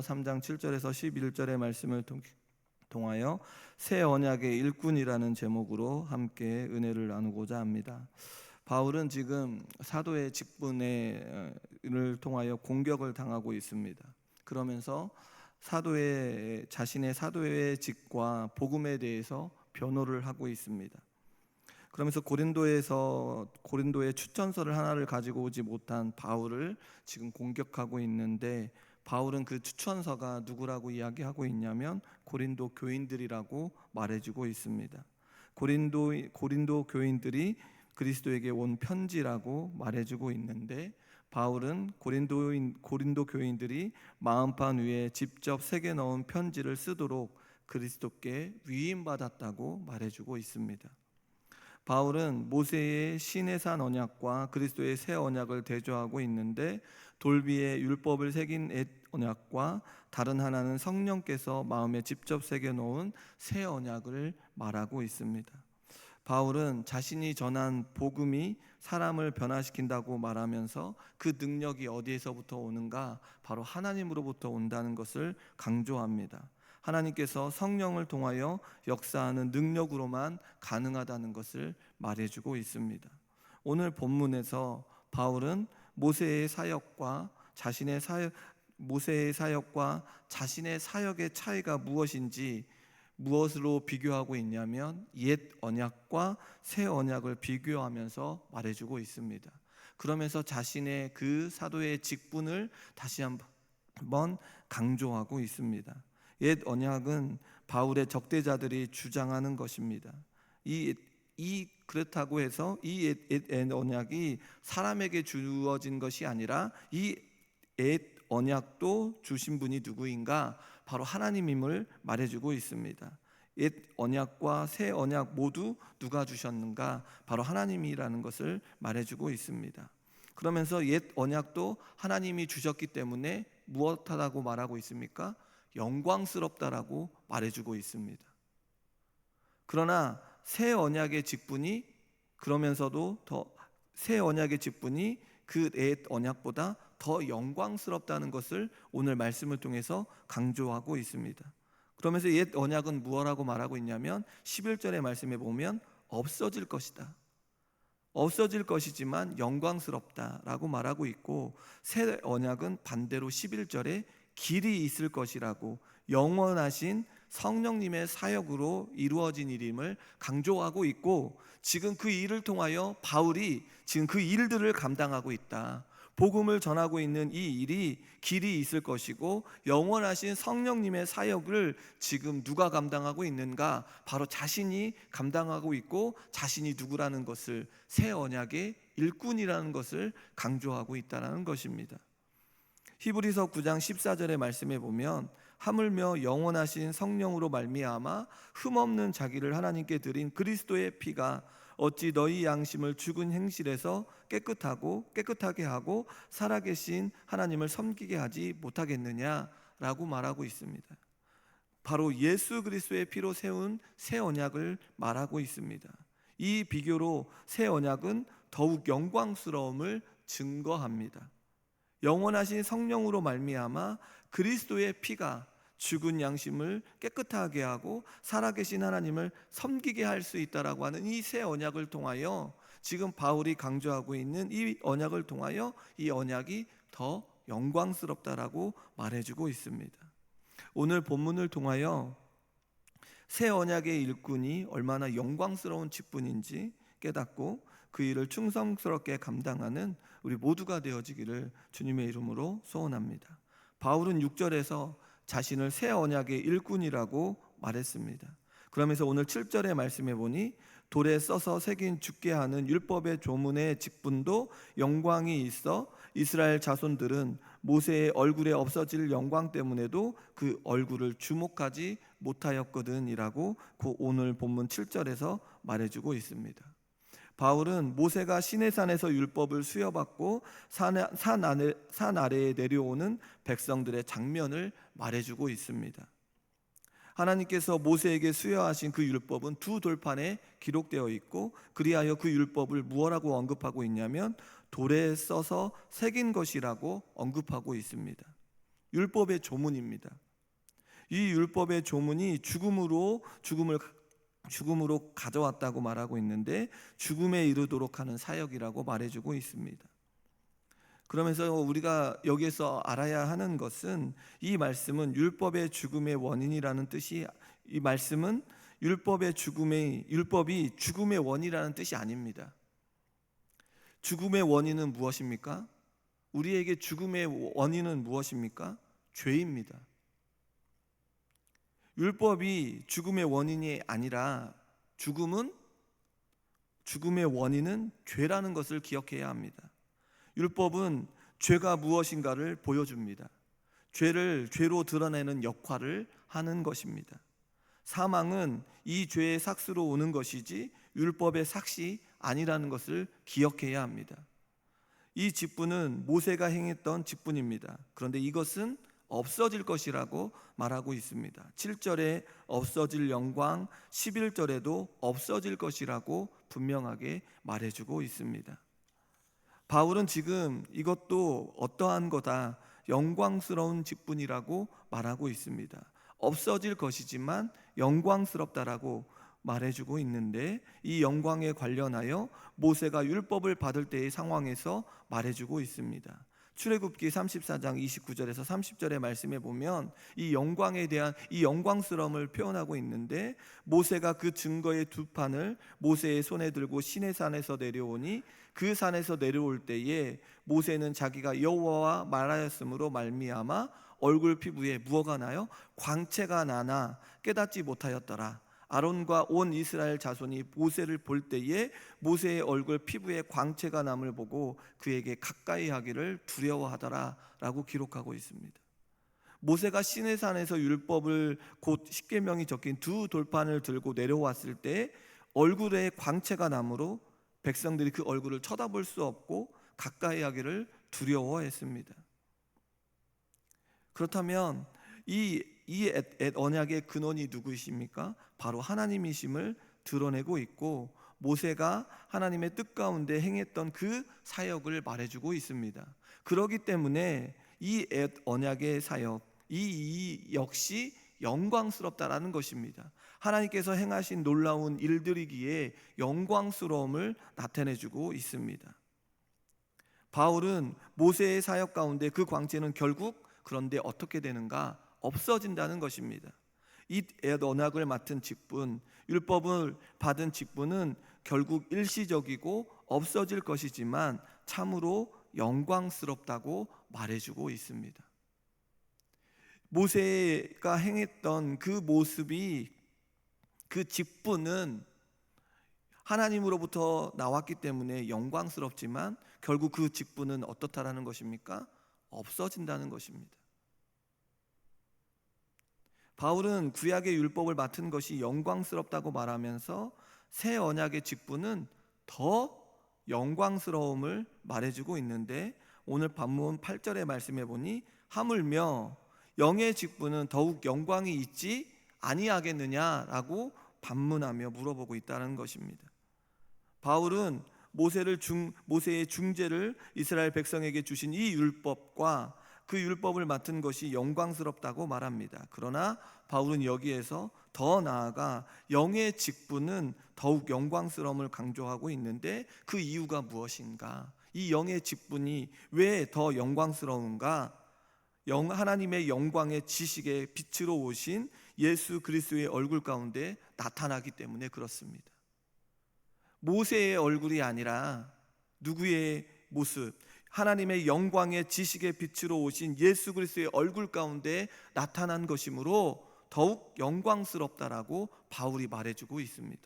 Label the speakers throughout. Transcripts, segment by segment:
Speaker 1: 3장 7절에서 11절의 말씀을 통- 통하여 새 언약의 일꾼이라는 제목으로 함께 은혜를 나누고자 합니다. 바울은 지금 사도의 직분을 통하여 공격을 당하고 있습니다. 그러면서 사도의 자신의 사도의 직과 복음에 대해서 변호를 하고 있습니다. 그러면서 고린도에서 고린도의 추천서를 하나를 가지고 오지 못한 바울을 지금 공격하고 있는데 바울은 그 추천서가 누구라고 이야기하고 있냐면 고린도 교인들이라고 말해주고 있습니다. 고린도 고린도 교인들이 그리스도에게 온 편지라고 말해주고 있는데 바울은 고린도인 고린도 교인들이 마음판 위에 직접 새겨 넣은 편지를 쓰도록 그리스도께 위임 받았다고 말해주고 있습니다. 바울은 모세의 시내산 언약과 그리스도의 새 언약을 대조하고 있는데 돌비에 율법을 새긴 옛 언약과 다른 하나는 성령께서 마음에 직접 새겨 놓은 새 언약을 말하고 있습니다. 바울은 자신이 전한 복음이 사람을 변화시킨다고 말하면서 그 능력이 어디에서부터 오는가 바로 하나님으로부터 온다는 것을 강조합니다. 하나님께서 성령을 통하여 역사하는 능력으로만 가능하다는 것을 말해주고 있습니다. 오늘 본문에서 바울은 모세의 사역과 자신의 사역 모세의 사역과 자신의 사역의 차이가 무엇인지 무엇으로 비교하고 있냐면 옛 언약과 새 언약을 비교하면서 말해주고 있습니다. 그러면서 자신의 그 사도의 직분을 다시 한번 강조하고 있습니다. 옛 언약은 바울의 적대자들이 주장하는 것입니다. 이, 이 그렇다고 해서 이 옛, 옛, 옛 언약이 사람에게 주어진 것이 아니라 이 옛 언약도 주신 분이 누구인가? 바로 하나님임을 말해주고 있습니다. 옛 언약과 새 언약 모두 누가 주셨는가? 바로 하나님이라는 것을 말해주고 있습니다. 그러면서 옛 언약도 하나님이 주셨기 때문에 무엇하다고 말하고 있습니까? 영광스럽다라고 말해주고 있습니다. 그러나 새 언약의 직분이 그러면서도 더 새 언약의 직분이 그 옛 언약보다 더 영광스럽다는 것을 오늘 말씀을 통해서 강조하고 있습니다. 그러면서 옛 언약은 무엇라고 말하고 있냐면 11절의 말씀에 보면 없어질 것이다. 없어질 것이지만 영광스럽다라고 말하고 있고 새 언약은 반대로 11절에 길이 있을 것이라고 영원하신 성령님의 사역으로 이루어진 일임을 강조하고 있고 지금 그 일을 통하여 바울이 지금 그 일들을 감당하고 있다. 복음을 전하고 있는 이 일이 길이 있을 것이고 영원하신 성령님의 사역을 지금 누가 감당하고 있는가? 바로 자신이 감당하고 있고 자신이 누구라는 것을 새 언약의 일꾼이라는 것을 강조하고 있다는 것입니다. 히브리서 9장 14절의 말씀에 보면 하물며 영원하신 성령으로 말미암아 흠없는 자기를 하나님께 드린 그리스도의 피가 어찌 너희 양심을 죽은 행실에서 깨끗하고 깨끗하게 하고 살아계신 하나님을 섬기게 하지 못하겠느냐라고 말하고 있습니다. 바로 예수 그리스도의 피로 세운 새 언약을 말하고 있습니다. 이 비교로 새 언약은 더욱 영광스러움을 증거합니다. 영원하신 성령으로 말미암아 그리스도의 피가 죽은 양심을 깨끗하게 하고 살아계신 하나님을 섬기게 할 수 있다라고 하는 이 새 언약을 통하여 지금 바울이 강조하고 있는 이 언약을 통하여 이 언약이 더 영광스럽다라고 말해주고 있습니다. 오늘 본문을 통하여 새 언약의 일꾼이 얼마나 영광스러운 직분인지 깨닫고 그 일을 충성스럽게 감당하는 우리 모두가 되어지기를 주님의 이름으로 소원합니다. 바울은 6절에서 자신을 새 언약의 일꾼이라고 말했습니다. 그러면서 오늘 7절의 말씀해 보니 돌에 써서 새긴 죽게 하는 율법의 조문의 직분도 영광이 있어 이스라엘 자손들은 모세의 얼굴에 없어질 영광 때문에도 그 얼굴을 주목하지 못하였거든이라고 그 오늘 본문 7절에서 말해주고 있습니다. 바울은 모세가 시내산에서 율법을 수여받고 산, 산, 아래, 산 아래에 내려오는 백성들의 장면을 말해주고 있습니다. 하나님께서 모세에게 수여하신 그 율법은 두 돌판에 기록되어 있고 그리하여 그 율법을 무엇라고 언급하고 있냐면 돌에 써서 새긴 것이라고 언급하고 있습니다. 율법의 조문입니다. 이 율법의 조문이 죽음으로 죽음을 죽음으로 가져왔다고 말하고 있는데 죽음에 이르도록 하는 사역이라고 말해주고 있습니다. 그러면서 우리가 여기에서 알아야 하는 것은 이 말씀은 율법의 죽음의 원인이라는 뜻이 이 말씀은 율법의 죽음의 율법이 죽음의 원이라는 뜻이 아닙니다. 죽음의 원인은 무엇입니까? 우리에게 죽음의 원인은 무엇입니까? 죄입니다. 율법이 죽음의 원인이 아니라 죽음은 죽음의 원인은 죄라는 것을 기억해야 합니다. 율법은 죄가 무엇인가를 보여줍니다. 죄를 죄로 드러내는 역할을 하는 것입니다. 사망은 이 죄의 삭스로 오는 것이지 율법의 삭시 아니라는 것을 기억해야 합니다. 이 직분은 모세가 행했던 직분입니다. 그런데 이것은 없어질 것이라고 말하고 있습니다. 7절에 없어질 영광, 11절에도 없어질 것이라고 분명하게 말해주고 있습니다. 바울은 지금 이것도 어떠한 거다 영광스러운 직분이라고 말하고 있습니다. 없어질 것이지만 영광스럽다라고 말해주고 있는데 이 영광에 관련하여 모세가 율법을 받을 때의 상황에서 말해주고 있습니다. 출애굽기 34장 29절에서 30절의 말씀에 보면 이 영광에 대한 이 영광스러움을 표현하고 있는데 모세가 그 증거의 두 판을 모세의 손에 들고 시내 산에서 내려오니 그 산에서 내려올 때에 모세는 자기가 여호와와 말하였으므로 말미암아 얼굴 피부에 무어가 나요. 광채가 나나 깨닫지 못하였더라 아론과 온 이스라엘 자손이 모세를 볼 때에 모세의 얼굴 피부에 광채가 남을 보고 그에게 가까이 하기를 두려워하더라라고 기록하고 있습니다. 모세가 시내산에서 율법을 곧 십계명이 적힌 두 돌판을 들고 내려왔을 때 얼굴에 광채가 남으로 백성들이 그 얼굴을 쳐다볼 수 없고 가까이 하기를 두려워했습니다. 그렇다면 이, 이 언약의 근원이 누구이십니까? 바로 하나님이심을 드러내고 있고 모세가 하나님의 뜻 가운데 행했던 그 사역을 말해주고 있습니다. 그러기 때문에 이 언약의 사역, 이, 이 역시 영광스럽다라는 것입니다. 하나님께서 행하신 놀라운 일들이기에 영광스러움을 나타내주고 있습니다. 바울은 모세의 사역 가운데 그 광채는 결국 그런데 어떻게 되는가 없어진다는 것입니다. 이 언약을 맡은 직분, 율법을 받은 직분은 결국 일시적이고 없어질 것이지만 참으로 영광스럽다고 말해주고 있습니다. 모세가 행했던 그 모습이 그 직분은 하나님으로부터 나왔기 때문에 영광스럽지만 결국 그 직분은 어떻다라는 것입니까? 없어진다는 것입니다. 바울은 구약의 율법을 맡은 것이 영광스럽다고 말하면서 새 언약의 직분은 더 영광스러움을 말해주고 있는데 오늘 반문 8절의 말씀해 보니 하물며 영의 직분은 더욱 영광이 있지 아니하겠느냐라고 반문하며 물어보고 있다는 것입니다. 바울은 모세를 중 모세의 중재를 이스라엘 백성에게 주신 이 율법과 그 율법을 맡은 것이 영광스럽다고 말합니다. 그러나 바울은 여기에서 더 나아가 영의 직분은 더욱 영광스러움을 강조하고 있는데 그 이유가 무엇인가? 이 영의 직분이 왜 더 영광스러운가? 영 하나님의 영광의 지식의 빛으로 오신 예수 그리스도의 얼굴 가운데 나타나기 때문에 그렇습니다. 모세의 얼굴이 아니라 누구의 모습, 하나님의 영광의 지식의 빛으로 오신 예수 그리스도의 얼굴 가운데 나타난 것이므로 더욱 영광스럽다라고 바울이 말해주고 있습니다.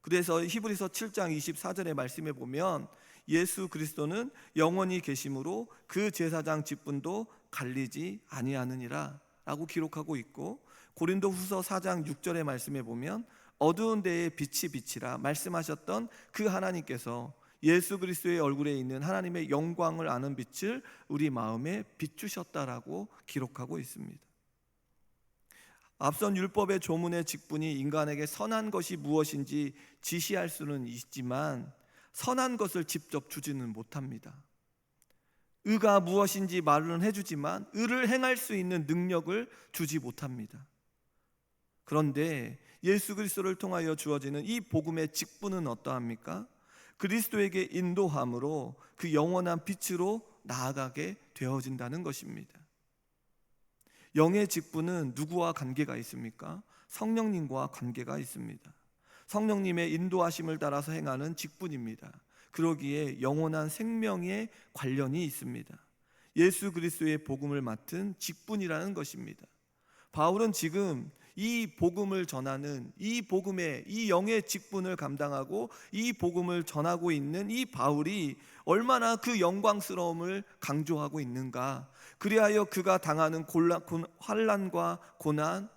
Speaker 1: 그래서 히브리서 7장 24절의 말씀에 보면 예수 그리스도는 영원히 계심으로 그 제사장 직분도 갈리지 아니하느니라 라고 기록하고 있고 고린도 후서 4장 6절의 말씀에 보면 어두운 데에 빛이 빛이라 말씀하셨던 그 하나님께서 예수 그리스도의 얼굴에 있는 하나님의 영광을 아는 빛을 우리 마음에 비추셨다라고 기록하고 있습니다. 앞선 율법의 조문의 직분이 인간에게 선한 것이 무엇인지 지시할 수는 있지만 선한 것을 직접 주지는 못합니다. 의가 무엇인지 말은 해주지만 의를 행할 수 있는 능력을 주지 못합니다. 그런데 예수 그리스도를 통하여 주어지는 이 복음의 직분은 어떠합니까? 그리스도에게 인도함으로 그 영원한 빛으로 나아가게 되어진다는 것입니다. 영의 직분은 누구와 관계가 있습니까? 성령님과 관계가 있습니다. 성령님의 인도하심을 따라서 행하는 직분입니다. 그러기에 영원한 생명에 관련이 있습니다. 예수 그리스도의 복음을 맡은 직분이라는 것입니다. 바울은 지금 이 복음을 전하는 이 복음의 이 영의 직분을 감당하고 이 복음을 전하고 있는 이 바울이 얼마나 그 영광스러움을 강조하고 있는가. 그리하여 그가 당하는 곤란, 곤, 환란과 고난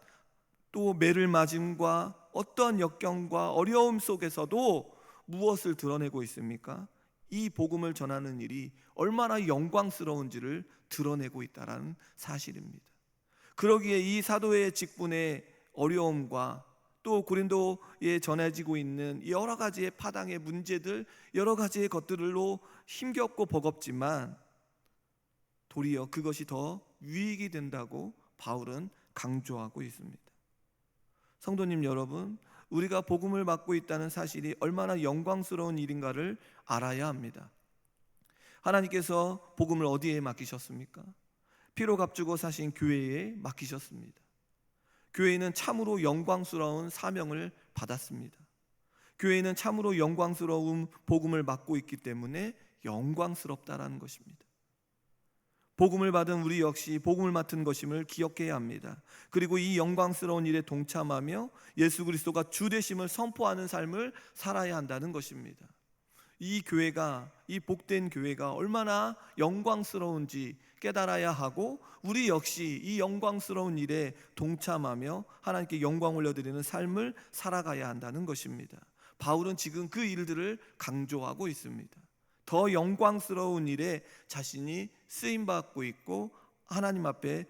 Speaker 1: 또 매를 맞음과 어떠한 역경과 어려움 속에서도 무엇을 드러내고 있습니까? 이 복음을 전하는 일이 얼마나 영광스러운지를 드러내고 있다라는 사실입니다. 그러기에 이 사도의 직분의 어려움과 또 고린도에 전해지고 있는 여러 가지의 파당의 문제들, 여러 가지의 것들로 힘겹고 버겁지만 도리어 그것이 더 유익이 된다고 바울은 강조하고 있습니다. 성도님 여러분, 우리가 복음을 맡고 있다는 사실이 얼마나 영광스러운 일인가를 알아야 합니다. 하나님께서 복음을 어디에 맡기셨습니까? 피로 값주고 사신 교회에 맡기셨습니다. 교회는 참으로 영광스러운 사명을 받았습니다. 교회는 참으로 영광스러운 복음을 맡고 있기 때문에 영광스럽다라는 것입니다. 복음을 받은 우리 역시 복음을 맡은 것임을 기억해야 합니다. 그리고 이 영광스러운 일에 동참하며 예수 그리스도가 주 되심을 선포하는 삶을 살아야 한다는 것입니다. 이 교회가 이 복된 교회가 얼마나 영광스러운지 깨달아야 하고 우리 역시 이 영광스러운 일에 동참하며 하나님께 영광 올려드리는 삶을 살아가야 한다는 것입니다. 바울은 지금 그 일들을 강조하고 있습니다. 더 영광스러운 일에 자신이 쓰임 받고 있고 하나님 앞에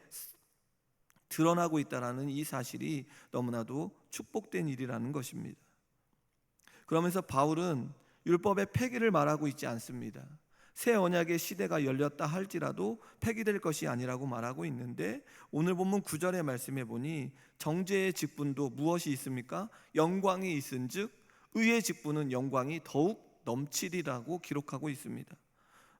Speaker 1: 드러나고 있다라는 이 사실이 너무나도 축복된 일이라는 것입니다. 그러면서 바울은 율법의 폐기를 말하고 있지 않습니다. 새 언약의 시대가 열렸다 할지라도 폐기될 것이 아니라고 말하고 있는데 오늘 본문 9절의 말씀해 보니 정죄의 직분도 무엇이 있습니까? 영광이 있은즉 의의 직분은 영광이 더욱 넘치리라고 기록하고 있습니다.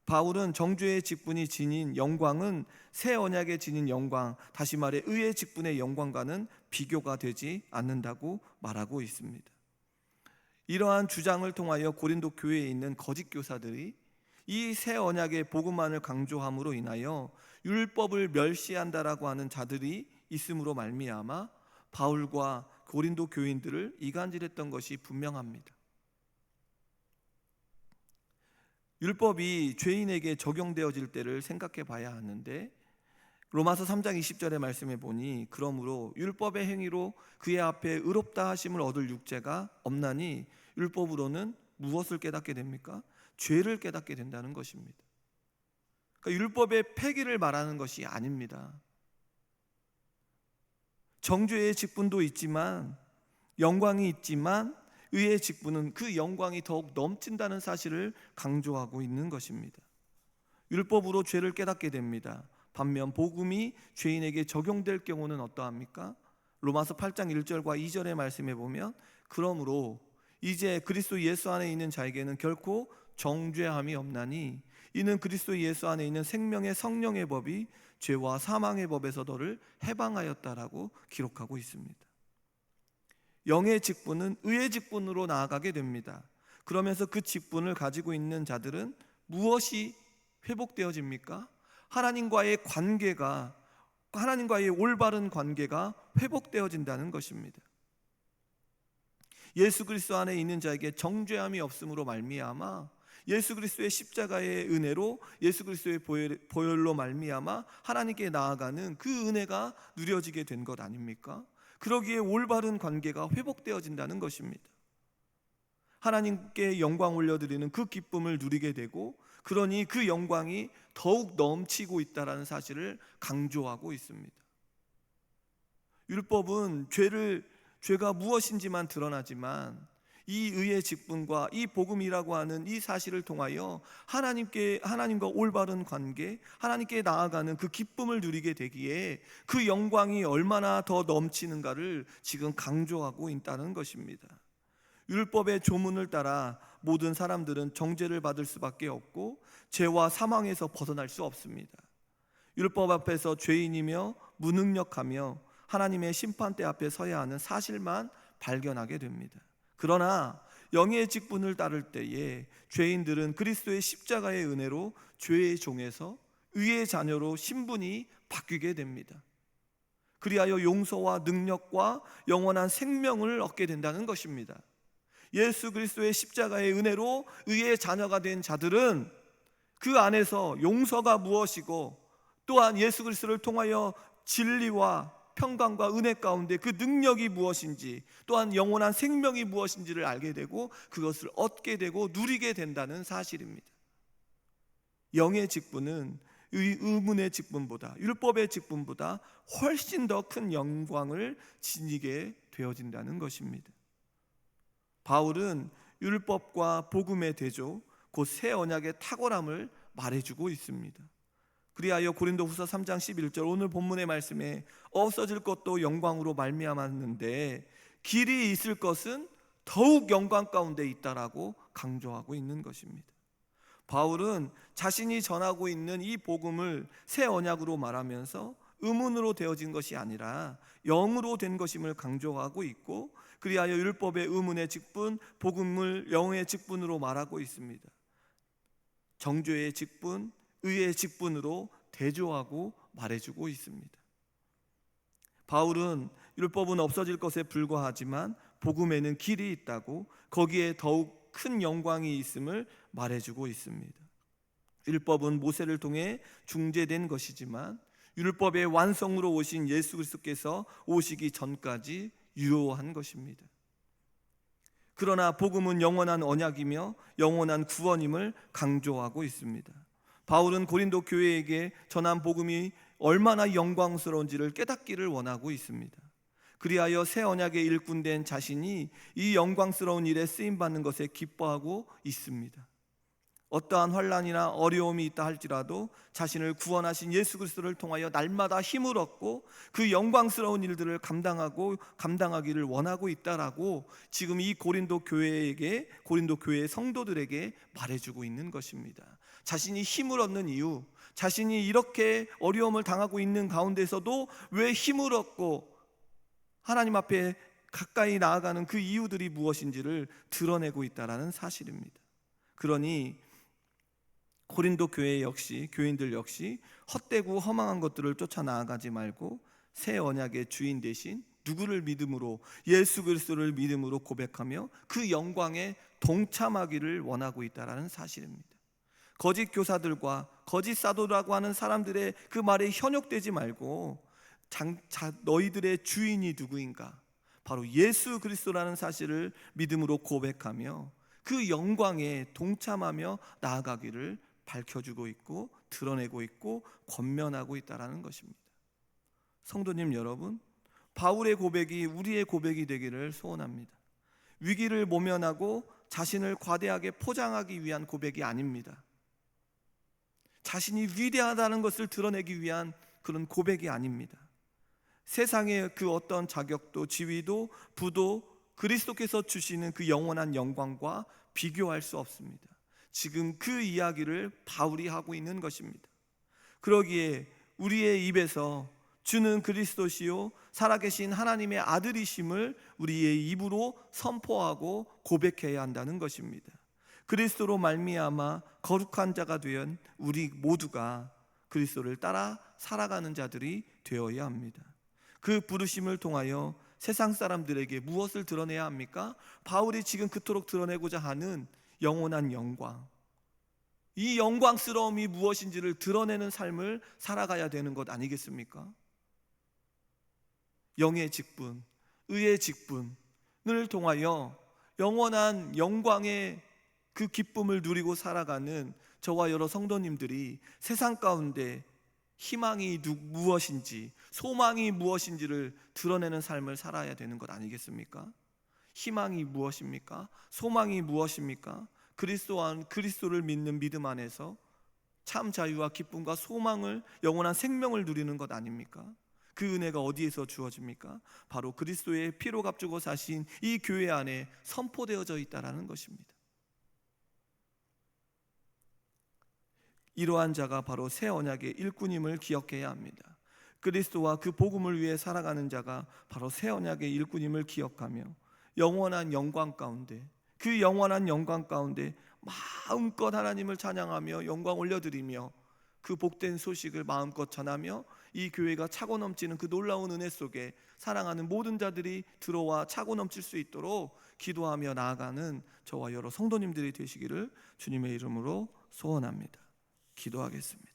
Speaker 1: 바울은 정죄의 직분이 지닌 영광은 새 언약에 지닌 영광, 다시 말해 의의 직분의 영광과는 비교가 되지 않는다고 말하고 있습니다. 이러한 주장을 통하여 고린도 교회에 있는 거짓 교사들이 이 새 언약의 복음만을 강조함으로 인하여 율법을 멸시한다라고 하는 자들이 있음으로 말미암아 바울과 고린도 교인들을 이간질했던 것이 분명합니다. 율법이 죄인에게 적용되어질 때를 생각해 봐야 하는데 로마서 3장 20절의 말씀에 보니 그러므로 율법의 행위로 그의 앞에 의롭다 하심을 얻을 육체가 없나니 율법으로는 무엇을 깨닫게 됩니까? 죄를 깨닫게 된다는 것입니다. 그러니까 율법의 폐기를 말하는 것이 아닙니다. 정죄의 직분도 있지만 영광이 있지만 의의 직분은 그 영광이 더욱 넘친다는 사실을 강조하고 있는 것입니다. 율법으로 죄를 깨닫게 됩니다. 반면 복음이 죄인에게 적용될 경우는 어떠합니까? 로마서 8장 1절과 2절의 말씀에 보면 그러므로 이제 그리스도 예수 안에 있는 자에게는 결코 정죄함이 없나니 이는 그리스도 예수 안에 있는 생명의 성령의 법이 죄와 사망의 법에서 너를 해방하였다라고 기록하고 있습니다. 영의 직분은 의의 직분으로 나아가게 됩니다. 그러면서 그 직분을 가지고 있는 자들은 무엇이 회복되어집니까? 하나님과의 관계가 하나님과의 올바른 관계가 회복되어진다는 것입니다. 예수 그리스도 안에 있는 자에게 정죄함이 없음으로 말미암아 예수 그리스도의 십자가의 은혜로 예수 그리스도의 보혈로 말미암아 하나님께 나아가는 그 은혜가 누려지게 된 것 아닙니까? 그러기에 올바른 관계가 회복되어진다는 것입니다. 하나님께 영광 올려드리는 그 기쁨을 누리게 되고 그러니 그 영광이 더욱 넘치고 있다라는 사실을 강조하고 있습니다. 율법은 죄를 죄가 무엇인지만 드러나지만 이 의의 직분과 이 복음이라고 하는 이 사실을 통하여 하나님께 하나님과 올바른 관계, 하나님께 나아가는 그 기쁨을 누리게 되기에 그 영광이 얼마나 더 넘치는가를 지금 강조하고 있다는 것입니다. 율법의 조문을 따라 모든 사람들은 정죄를 받을 수밖에 없고 죄와 사망에서 벗어날 수 없습니다. 율법 앞에서 죄인이며 무능력하며 하나님의 심판대 앞에 서야 하는 사실만 발견하게 됩니다. 그러나 영의 직분을 따를 때에 죄인들은 그리스도의 십자가의 은혜로 죄의 종에서 의의 자녀로 신분이 바뀌게 됩니다. 그리하여 용서와 능력과 영원한 생명을 얻게 된다는 것입니다. 예수 그리스도의 십자가의 은혜로 의의 자녀가 된 자들은 그 안에서 용서가 무엇이고 또한 예수 그리스도를 통하여 진리와 평강과 은혜 가운데 그 능력이 무엇인지 또한 영원한 생명이 무엇인지를 알게 되고 그것을 얻게 되고 누리게 된다는 사실입니다. 영의 직분은 의, 의문의 직분보다 율법의 직분보다 훨씬 더 큰 영광을 지니게 되어진다는 것입니다. 바울은 율법과 복음의 대조 곧 새 언약의 탁월함을 말해주고 있습니다. 그리하여 고린도후서 3장 11절 오늘 본문의 말씀에 없어질 것도 영광으로 말미암았는데 길이 있을 것은 더욱 영광 가운데 있다라고 강조하고 있는 것입니다. 바울은 자신이 전하고 있는 이 복음을 새 언약으로 말하면서 의문으로 되어진 것이 아니라 영으로 된 것임을 강조하고 있고 그리하여 율법의 의문의 직분, 복음을 영의 직분으로 말하고 있습니다. 정죄의 직분, 의의 직분으로 대조하고 말해주고 있습니다. 바울은 율법은 없어질 것에 불과하지만 복음에는 길이 있다고 거기에 더욱 큰 영광이 있음을 말해주고 있습니다. 율법은 모세를 통해 중재된 것이지만 율법의 완성으로 오신 예수 그리스도께서 오시기 전까지 유효한 것입니다. 그러나 복음은 영원한 언약이며 영원한 구원임을 강조하고 있습니다. 바울은 고린도 교회에게 전한 복음이 얼마나 영광스러운지를 깨닫기를 원하고 있습니다. 그리하여 새 언약의 일꾼된 자신이 이 영광스러운 일에 쓰임 받는 것에 기뻐하고 있습니다. 어떠한 환란이나 어려움이 있다 할지라도 자신을 구원하신 예수 그리스도를 통하여 날마다 힘을 얻고 그 영광스러운 일들을 감당하고 감당하기를 원하고 있다라고 지금 이 고린도 교회에게 고린도 교회 성도들에게 말해주고 있는 것입니다. 자신이 힘을 얻는 이유, 자신이 이렇게 어려움을 당하고 있는 가운데서도 왜 힘을 얻고 하나님 앞에 가까이 나아가는 그 이유들이 무엇인지를 드러내고 있다라는 사실입니다. 그러니 고린도 교회 역시 교인들 역시 헛되고 허망한 것들을 쫓아 나아가지 말고 새 언약의 주인 대신 누구를 믿음으로 예수 그리스도를 믿음으로 고백하며 그 영광에 동참하기를 원하고 있다라는 사실입니다. 거짓 교사들과 거짓 사도라고 하는 사람들의 그 말에 현혹되지 말고 장, 자, 너희들의 주인이 누구인가? 바로 예수 그리스도라는 사실을 믿음으로 고백하며 그 영광에 동참하며 나아가기를 밝혀주고 있고 드러내고 있고 권면하고 있다라는 것입니다. 성도님 여러분, 바울의 고백이 우리의 고백이 되기를 소원합니다. 위기를 모면하고 자신을 과대하게 포장하기 위한 고백이 아닙니다. 자신이 위대하다는 것을 드러내기 위한 그런 고백이 아닙니다. 세상의 그 어떤 자격도 지위도 부도 그리스도께서 주시는 그 영원한 영광과 비교할 수 없습니다. 지금 그 이야기를 바울이 하고 있는 것입니다. 그러기에 우리의 입에서 주는 그리스도시요 살아계신 하나님의 아들이심을 우리의 입으로 선포하고 고백해야 한다는 것입니다. 그리스도로 말미암아 거룩한 자가 된 우리 모두가 그리스도를 따라 살아가는 자들이 되어야 합니다. 그 부르심을 통하여 세상 사람들에게 무엇을 드러내야 합니까? 바울이 지금 그토록 드러내고자 하는 영원한 영광. 이 영광스러움이 무엇인지를 드러내는 삶을 살아가야 되는 것 아니겠습니까? 영의 직분, 의의 직분을 통하여 영원한 영광의 그 기쁨을 누리고 살아가는 저와 여러 성도님들이 세상 가운데 희망이 무엇인지 소망이 무엇인지를 드러내는 삶을 살아야 되는 것 아니겠습니까? 희망이 무엇입니까? 소망이 무엇입니까? 그리스도 안 그리스도를 믿는 믿음 안에서 참 자유와 기쁨과 소망을 영원한 생명을 누리는 것 아닙니까? 그 은혜가 어디에서 주어집니까? 바로 그리스도의 피로 값주고 사신 이 교회 안에 선포되어져 있다라는 것입니다. 이러한 자가 바로 새 언약의 일꾼임을 기억해야 합니다. 그리스도와 그 복음을 위해 살아가는 자가 바로 새 언약의 일꾼임을 기억하며 영원한 영광 가운데 그 영원한 영광 가운데 마음껏 하나님을 찬양하며 영광 올려드리며 그 복된 소식을 마음껏 전하며 이 교회가 차고 넘치는 그 놀라운 은혜 속에 사랑하는 모든 자들이 들어와 차고 넘칠 수 있도록 기도하며 나아가는 저와 여러 성도님들이 되시기를 주님의 이름으로 소원합니다. 기도하겠습니다.